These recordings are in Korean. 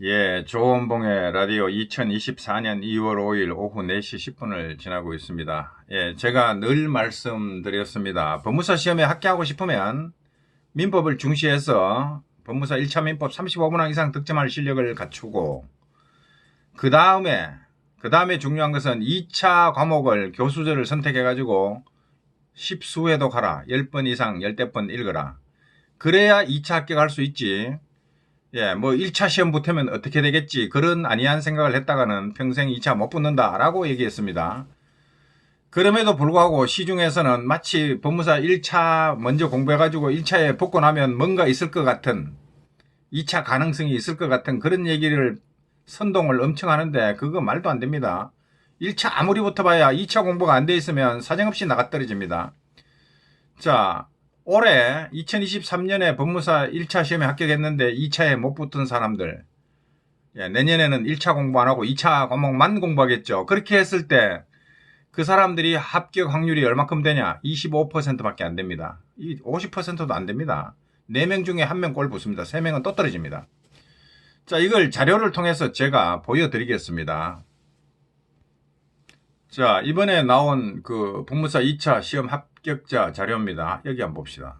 예, 조원봉의 라디오 2024년 2월 5일 오후 4시 10분을 지나고 있습니다. 예, 제가 늘 말씀드렸습니다. 법무사 시험에 합격하고 싶으면 민법을 중시해서 법무사 1차 민법 35문항 이상 득점할 실력을 갖추고 그 다음에 그 다음에 중요한 것은 2차 과목을 교수제를 선택해 가지고 10수회도 가라. 10번 이상 10대 번 읽어라. 그래야 2차 합격할 수 있지. 예, 뭐 1차 시험 붙으면 어떻게 되겠지. 그런 아니한 생각을 했다가는 평생 2차 못 붙는다라고 얘기했습니다. 그럼에도 불구하고 시중에서는 마치 법무사 1차 먼저 공부해가지고 1차에 붙고 나면 뭔가 있을 것 같은 2차 가능성이 있을 것 같은 그런 얘기를 선동을 엄청 하는데 그거 말도 안 됩니다. 1차 아무리 붙어봐야 2차 공부가 안 돼 있으면 사정없이 나가 떨어집니다. 자, 올해 2023년에 법무사 1차 시험에 합격했는데 2차에 못 붙은 사람들 예, 내년에는 1차 공부 안 하고 2차 과목만 공부하겠죠. 그렇게 했을 때 그 사람들이 합격 확률이 얼마큼 되냐? 25%밖에 안 됩니다. 이 50%도 안 됩니다. 4명 중에 1명 꼴 붙습니다. 3명은 또 떨어집니다. 자, 이걸 자료를 통해서 제가 보여드리겠습니다. 자, 이번에 나온 그 법무사 2차 시험 합 격자 자료입니다. 여기 한번 봅시다.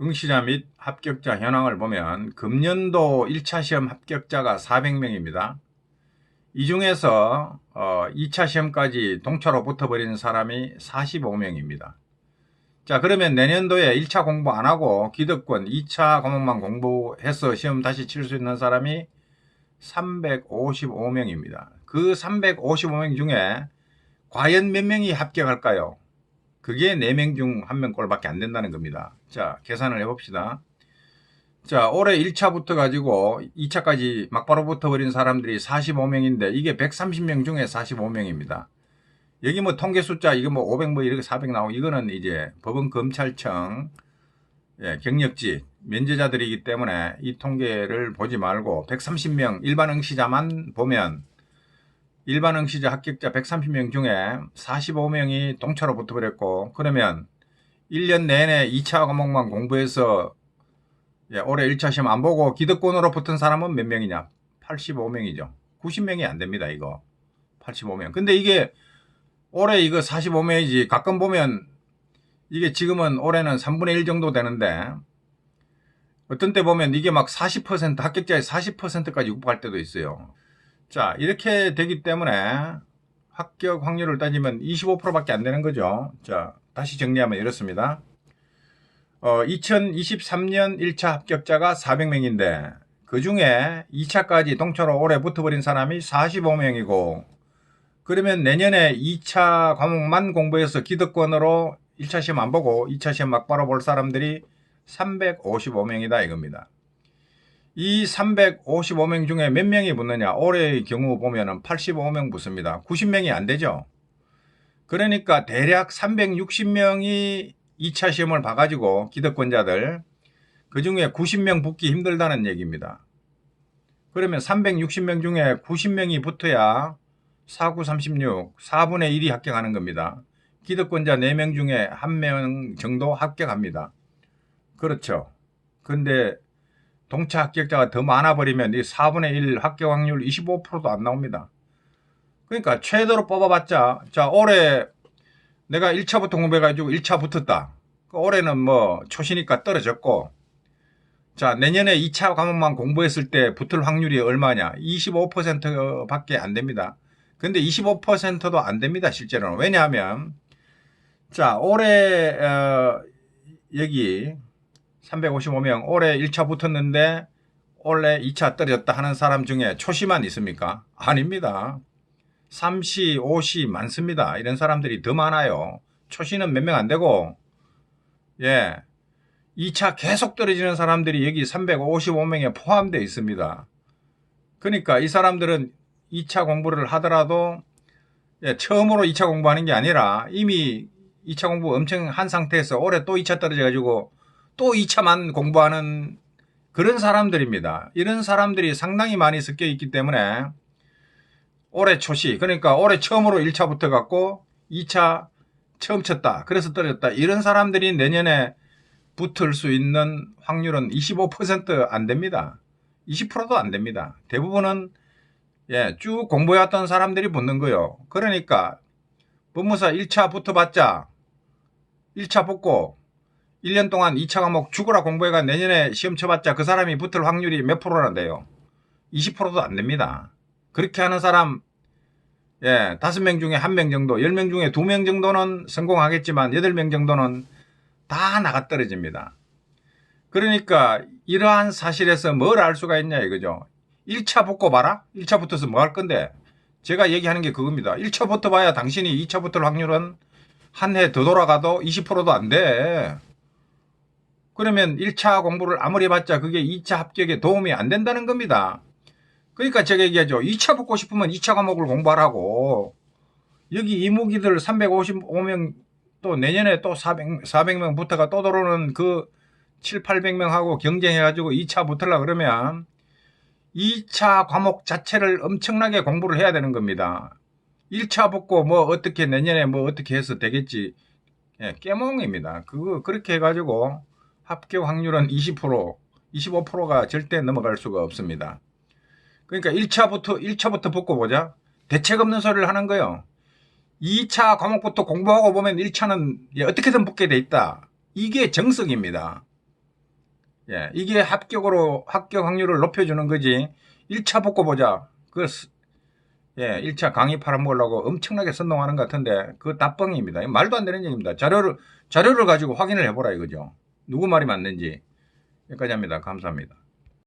응시자 및 합격자 현황을 보면 금년도 1차 시험 합격자가 400명입니다. 이 중에서 어, 2차 시험까지 동차로 붙어버린 사람이 45명입니다. 자, 그러면 내년도에 1차 공부 안 하고 기득권 2차 과목만 공부해서 시험 다시 칠 수 있는 사람이 355명입니다. 그 355명 중에 과연 몇 명이 합격할까요? 그게 4명 중 1명 꼴밖에 안 된다는 겁니다. 자, 계산을 해봅시다. 자, 올해 1차부터 가지고 2차까지 막바로 붙어버린 사람들이 45명인데 이게 130명 중에 45명입니다. 여기 뭐 통계 숫자 이거 뭐 500 뭐 이렇게 400 나오고 이거는 이제 법원 검찰청 예, 경력직 면제자들이기 때문에 이 통계를 보지 말고 130명 일반 응시자만 보면 일반 응시자 합격자 130명 중에 45명이 동차로 붙어버렸고 그러면 1년 내내 2차 과목만 공부해서 예, 올해 1차 시험 안 보고 기득권으로 붙은 사람은 몇 명이냐? 85명이죠. 90명이 안 됩니다, 이거. 85명. 근데 이게 올해 이거 45명이지 가끔 보면 이게 지금은 올해는 3분의 1 정도 되는데 어떤 때 보면 이게 막 40% 합격자의 40%까지 육박할 때도 있어요. 자, 이렇게 되기 때문에 합격 확률을 따지면 25%밖에 안 되는 거죠. 자, 다시 정리하면 이렇습니다. 어, 2023년 1차 합격자가 400명인데 그 중에 2차까지 동차로 올해 붙어버린 사람이 45명이고 그러면 내년에 2차 과목만 공부해서 기득권으로 1차 시험 안 보고 2차 시험 막바로 볼 사람들이 355명이다 이겁니다. 이 355명 중에 몇 명이 붙느냐? 올해의 경우 보면은 85명 붙습니다. 90명이 안 되죠. 그러니까 대략 360명이 2차 시험을 봐가지고 기득권자들 그 중에 90명 붙기 힘들다는 얘기입니다. 그러면 360명 중에 90명이 붙어야 49, 36, 4분의 1이 합격하는 겁니다. 기득권자 4명 중에 1명 정도 합격합니다. 그렇죠. 근데 동차 합격자가 더 많아 버리면 이 4분의 1 합격 확률 25%도 안 나옵니다. 그러니까 최대로 뽑아봤자 자 올해 내가 1차부터 공부해가지고 1차 붙었다. 그 올해는 뭐 초시니까 떨어졌고 자 내년에 2차 과목만 공부했을 때 붙을 확률이 얼마냐 25%밖에 안 됩니다. 근데 25%도 안 됩니다 실제로는 왜냐하면 자 올해 어, 여기 355명 올해 1차 붙었는데 올해 2차 떨어졌다 하는 사람 중에 초시만 있습니까? 아닙니다. 3시, 5시 많습니다. 이런 사람들이 더 많아요. 초시는 몇 명 안 되고 예. 2차 계속 떨어지는 사람들이 여기 355명에 포함되어 있습니다. 그러니까 이 사람들은 2차 공부를 하더라도 예, 처음으로 2차 공부하는 게 아니라 이미 2차 공부 엄청 한 상태에서 올해 또 2차 떨어져가지고 또 2차만 공부하는 그런 사람들입니다. 이런 사람들이 상당히 많이 섞여 있기 때문에 올해 초시, 그러니까 올해 처음으로 1차 붙어갖고 2차 처음 쳤다. 그래서 떨어졌다. 이런 사람들이 내년에 붙을 수 있는 확률은 25%안 됩니다. 20%도 안 됩니다. 대부분은 예, 쭉 공부해왔던 사람들이 붙는 거요. 그러니까 법무사 1차 붙어봤자 1차 붙고 1년 동안 2차 과목 죽어라 공부해가 내년에 시험 쳐봤자 그 사람이 붙을 확률이 몇 프로란데요? 20%도 안 됩니다. 그렇게 하는 사람 예, 5명 중에 1명 정도, 10명 중에 2명 정도는 성공하겠지만 8명 정도는 다 나가 떨어집니다. 그러니까 이러한 사실에서 뭘 알 수가 있냐 이거죠. 1차 붙고 봐라? 1차 붙어서 뭐 할 건데? 제가 얘기하는 게 그겁니다. 1차 붙어봐야 당신이 2차 붙을 확률은 한 해 더 돌아가도 20%도 안 돼. 그러면 1차 공부를 아무리 해봤자 그게 2차 합격에 도움이 안 된다는 겁니다. 그러니까 제가 얘기하죠. 2차 붙고 싶으면 2차 과목을 공부하라고. 여기 이무기들 355명 또 내년에 또 400, 400명 붙어가 또 들어오는 그 7, 800명하고 경쟁해가지고 2차 붙으려 그러면 2차 과목 자체를 엄청나게 공부를 해야 되는 겁니다. 1차 붙고 뭐 어떻게 내년에 뭐 어떻게 해서 되겠지. 예, 깨몽입니다. 그거 그렇게 해가지고 합격 확률은 20%, 25%가 절대 넘어갈 수가 없습니다. 그러니까 1차부터 1차부터 붙고 보자. 대책 없는 소리를 하는 거예요. 2차 과목부터 공부하고 보면 1차는 예, 어떻게든 붙게 돼 있다. 이게 정석입니다. 예, 이게 합격으로 합격 확률을 높여주는 거지. 1차 붙고 보자. 그 스- 예, 1차 강의 팔아먹으려고 엄청나게 선동하는 것 같은데 그거 다 뻥입니다. 이거 말도 안 되는 얘기입니다. 자료를 자료를 가지고 확인을 해보라 이거죠. 누구 말이 맞는지 여기까지 합니다. 감사합니다.